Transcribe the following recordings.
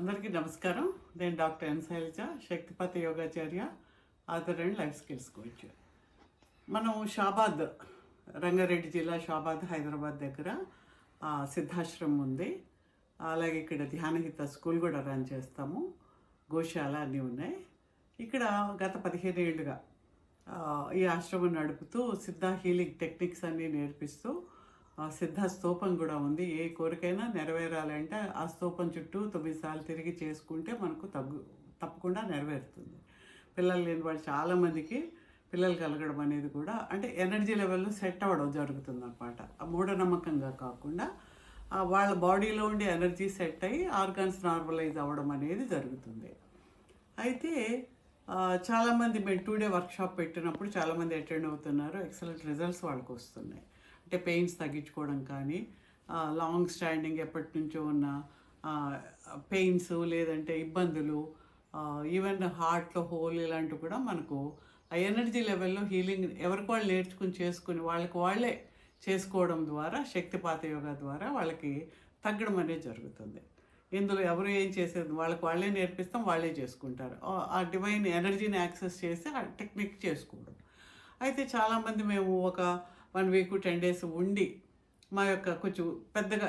అందరికీ నమస్కారం. నేను doctor N Shailaja Shaktipati యోగాచార్య author and life skills coach. మనం షాబాద్ రంగారెడ్డి జిల్లా షాబాద్ హైదరాబాద్ దగ్గర సిద్ధాశ్రమం ఉంది. అలాగే ఇక్కడ ధ్యానహిత స్కూల్ కూడా రన్ చేస్తాము. గోశాల అన్నీ ఉన్నాయి. ఇక్కడ గత పదిహేను ఏళ్ళుగా ఈ ఆశ్రమం నడుపుతూ సిద్ధ హీలింగ్ టెక్నిక్స్ అన్నీ నేర్పిస్తూ సిద్ధ స్తూపం కూడా ఉంది. ఏ కోరికైనా నెరవేరాలంటే ఆ స్తూపం చుట్టూ తొమ్మిది సార్లు తిరిగి చేసుకుంటే మనకు తగ్గు తప్పకుండా నెరవేరుతుంది. పిల్లలు లేని వాళ్ళు చాలామందికి పిల్లలు కలగడం అనేది కూడా అంటే ఎనర్జీ లెవెల్లో సెట్ అవ్వడం జరుగుతుంది అనమాట మూఢనమ్మకంగా కాకుండా వాళ్ళ బాడీలో ఉండే ఎనర్జీ సెట్ అయ్యి ఆర్గాన్స్ నార్మలైజ్ అవ్వడం అనేది జరుగుతుంది. అయితే చాలామంది మేము టూ డే వర్క్షాప్ పెట్టినప్పుడు చాలామంది అటెండ్ అవుతున్నారు. ఎక్సలెంట్ రిజల్ట్స్ వాళ్ళకి వస్తున్నాయి అంటే పెయిన్స్ తగ్గించుకోవడం కానీ లాంగ్ స్టాండింగ్ ఎప్పటి నుంచో ఉన్న పెయిన్స్ లేదంటే ఇబ్బందులు ఈవెన్ హార్ట్లో హోల్ ఇలాంటివి కూడా మనకు ఆ ఎనర్జీ లెవెల్లో హీలింగ్ ఎవరికి వాళ్ళు నేర్చుకుని చేసుకుని వాళ్ళకి వాళ్ళే చేసుకోవడం ద్వారా శక్తిపాత యోగా ద్వారా వాళ్ళకి తగ్గడం అనేది జరుగుతుంది. ఇందులో ఎవరు ఏం చేసేది వాళ్ళకి వాళ్ళే నేర్పిస్తాం వాళ్ళే చేసుకుంటారు. ఆ- ఆ డివైన్ ఎనర్జీని యాక్సెస్ చేసి ఆ టెక్నిక్ చేసుకోవడం. అయితే చాలామంది మేము ఒక వన్ వీక్ టెన్ డేస్ ఉండి మా యొక్క కొంచెం పెద్దగా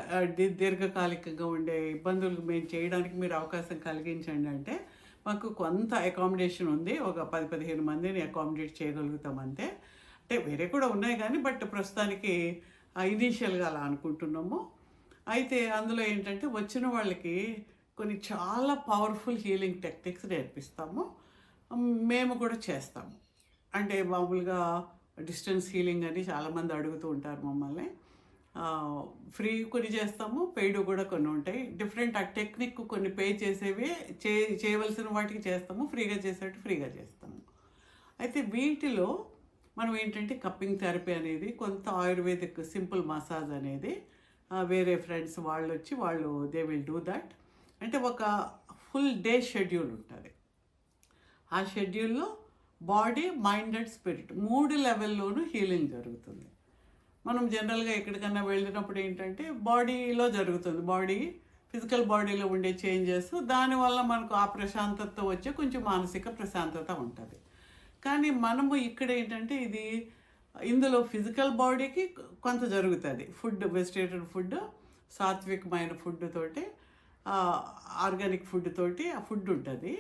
దీర్ఘకాలికంగా ఉండే ఇబ్బందులు మేము చేయడానికి మీరు అవకాశం కలిగించండి అంటే మాకు కొంత అకామిడేషన్ ఉంది. ఒక పది పదిహేను మందిని అకామిడేట్ చేయగలుగుతాం అంతే. అంటే వేరే కూడా ఉన్నాయి కానీ బట్ ప్రస్తుతానికి ఇనీషియల్గా అలా అనుకుంటున్నాము. అయితే అందులో ఏంటంటే వచ్చిన వాళ్ళకి కొన్ని చాలా పవర్ఫుల్ హీలింగ్ టెక్నిక్స్ నేర్పిస్తాము. మేము కూడా చేస్తాము. అంటే మామూలుగా డిస్టెన్స్ హీలింగ్ అని చాలామంది అడుగుతూ ఉంటారు మమ్మల్ని. ఫ్రీ కొన్ని చేస్తాము పెయిడ్ కూడా కొన్ని ఉంటాయి. డిఫరెంట్ ఆ టెక్నిక్ కొన్ని పే చేసేవి చే చేయవలసిన వాటికి చేస్తాము ఫ్రీగా చేసేటట్టు ఫ్రీగా చేస్తాము. అయితే వీటిలో మనం ఏంటంటే కప్పింగ్ థెరపీ అనేది కొంత ఆయుర్వేదిక్ సింపుల్ మసాజ్ అనేది వేరే ఫ్రెండ్స్ వాళ్ళు వచ్చి వాళ్ళు దే విల్ డూ దట్. అంటే ఒక ఫుల్ డే షెడ్యూల్ ఉంటుంది. ఆ షెడ్యూల్లో బాడీ మైండ్ అండ్ స్పిరిట్ మూడు లెవెల్లోనూ హీలింగ్ జరుగుతుంది. మనం జనరల్గా ఎక్కడికన్నా వెళ్ళినప్పుడు ఏంటంటే బాడీలో జరుగుతుంది. బాడీ ఫిజికల్ బాడీలో ఉండే చేంజెస్ దానివల్ల మనకు ఆ ప్రశాంతత వచ్చే కొంచెం మానసిక ప్రశాంతత ఉంటుంది. కానీ మనము ఇక్కడ ఏంటంటే ఇది ఇందులో ఫిజికల్ బాడీకి కొంత జరుగుతుంది. ఫుడ్ వెజిటేరియన్ ఫుడ్ సాత్వికమైన ఫుడ్ తోటి ఆర్గానిక్ ఫుడ్ తోటి ఆ ఫుడ్ ఉంటుంది.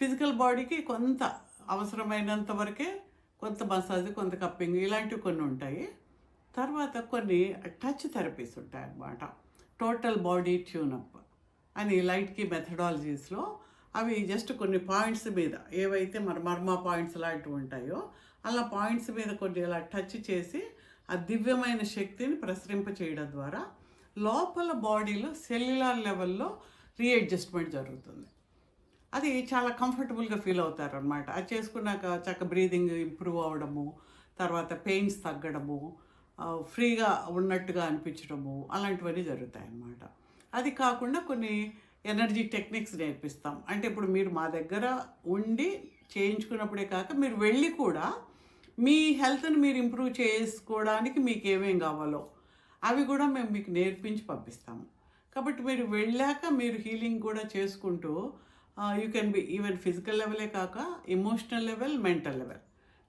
ఫిజికల్ బాడీకి కొంత అవసరమైనంత వరకే కొంత మసాజ్ కొంత కప్పింగ్ ఇలాంటివి కొన్ని ఉంటాయి. తర్వాత కొన్ని టచ్ థెరపీస్ ఉంటాయి అన్నమాట టోటల్ బాడీ ట్యూనప్ అని లైట్కి మెథడాలజీస్లో అవి జస్ట్ కొన్ని పాయింట్స్ మీద ఏవైతే మన మర్మ పాయింట్స్ లాంటివి ఉంటాయో అలా పాయింట్స్ మీద కొన్ని ఇలా టచ్ చేసి ఆ దివ్యమైన శక్తిని ప్రసరింప చేయడం ద్వారా లోపల బాడీలో సెల్యులార్ లెవెల్లో రీఅడ్జస్ట్మెంట్ జరుగుతుంది. అది చాలా కంఫర్టబుల్గా ఫీల్ అవుతారు అనమాట అది చేసుకున్నాక చక్క బ్రీదింగ్ ఇంప్రూవ్ అవ్వడము తర్వాత పెయిన్స్ తగ్గడము ఫ్రీగా ఉన్నట్టుగా అనిపించడము అలాంటివన్నీ జరుగుతాయి అన్నమాట అది కాకుండా కొన్ని ఎనర్జీ టెక్నిక్స్ నేర్పిస్తాం. అంటే ఇప్పుడు మీరు మా దగ్గర ఉండి చేయించుకున్నప్పుడే కాక మీరు వెళ్ళి కూడా మీ హెల్త్ని మీరు ఇంప్రూవ్ చేసుకోవడానికి మీకు ఏమేం కావాలో అవి కూడా మేము మీకు నేర్పించి పంపిస్తాము. కాబట్టి మీరు వెళ్ళాక మీరు హీలింగ్ కూడా చేసుకుంటూ you can be even physical లెవెలే కాక ఎమోషనల్ లెవెల్ మెంటల్ లెవెల్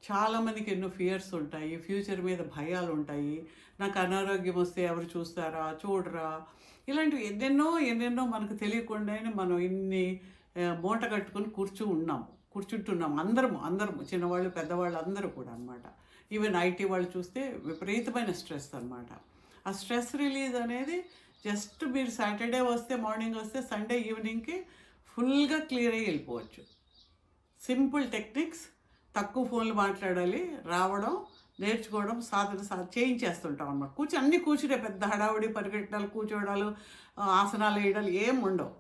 చాలామందికి ఎన్నో ఫియర్స్ ఉంటాయి ఫ్యూచర్ మీద భయాలు ఉంటాయి. నాకు అనారోగ్యం వస్తే ఎవరు చూస్తారా చూడరా? ఇలాంటివి ఎన్నెన్నో ఎన్నెన్నో మనకు తెలియకుండానే మనం ఇన్ని మూట కట్టుకొని కూర్చు ఉన్నాం కూర్చుంటున్నాం అందరము అందరము. చిన్నవాళ్ళు పెద్దవాళ్ళు అందరూ కూడా అనమాట ఈవెన్ ఐటీ వాళ్ళు చూస్తే విపరీతమైన స్ట్రెస్ అనమాట ఆ స్ట్రెస్ రిలీజ్ అనేది జస్ట్ మీరు సాటర్డే వస్తే మార్నింగ్ వస్తే సండే ఈవినింగ్కి ఫుల్గా క్లియర్ అయ్యి వెళ్ళిపోవచ్చు. సింపుల్ టెక్నిక్స్ తక్కువ ఫోన్లు మాట్లాడాలి రావడం నేర్చుకోవడం సాధన సా చేయించేస్తుంటాం అన్నమాట. కూర్చో అన్నీ కూర్చునే పెద్ద హడావుడి పరిగెట్టడాలు కూర్చోవడాలు ఆసనాలు వేయడాలు ఏం ఉండవు.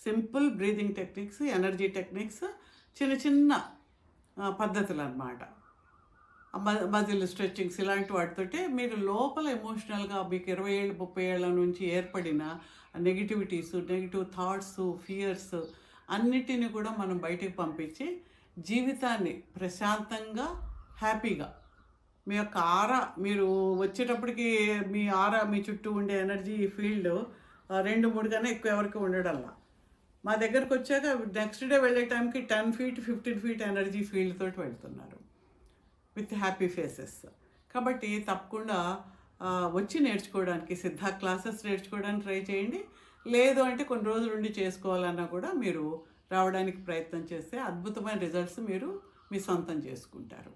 Simple breathing techniques energy techniques చిన్న చిన్న పద్ధతులు అన్నమాట మజిల్ స్ట్రెచ్చింగ్స్ ఇలాంటి వాటితోటే మీరు లోపల ఎమోషనల్గా మీకు ఇరవై ఏళ్ళు ముప్పై ఏళ్ళ నుంచి ఏర్పడిన నెగిటివిటీస్ నెగిటివ్ థాట్స్ ఫియర్స్ అన్నిటిని కూడా మనం బయటికి పంపించి జీవితాన్ని ప్రశాంతంగా హ్యాపీగా. మీ యొక్క ఆరా మీరు వచ్చేటప్పటికి మీ ఆరా మీ చుట్టూ ఉండే ఎనర్జీ ఈ ఫీల్డ్ రెండు మూడు కన్నా ఎక్కువ ఎవరికి ఉండడంలా. మా దగ్గరకు వచ్చాక నెక్స్ట్ డే వెళ్ళే టైంకి ten feet fifteen feet energy field తోటి వెళ్తున్నారు. With happy faces. కాబట్టి తప్పకుండా వచ్చి నేర్చుకోవడానికి సిద్ధ క్లాసెస్ నేర్చుకోవడానికి ట్రై చేయండి. లేదు అంటే కొన్ని రోజులు ఉండి చేసుకోవాలన్నా కూడా మీరు రావడానికి ప్రయత్నం చేస్తే అద్భుతమైన రిజల్ట్స్ మీరు మీ సొంతం చేసుకుంటారు.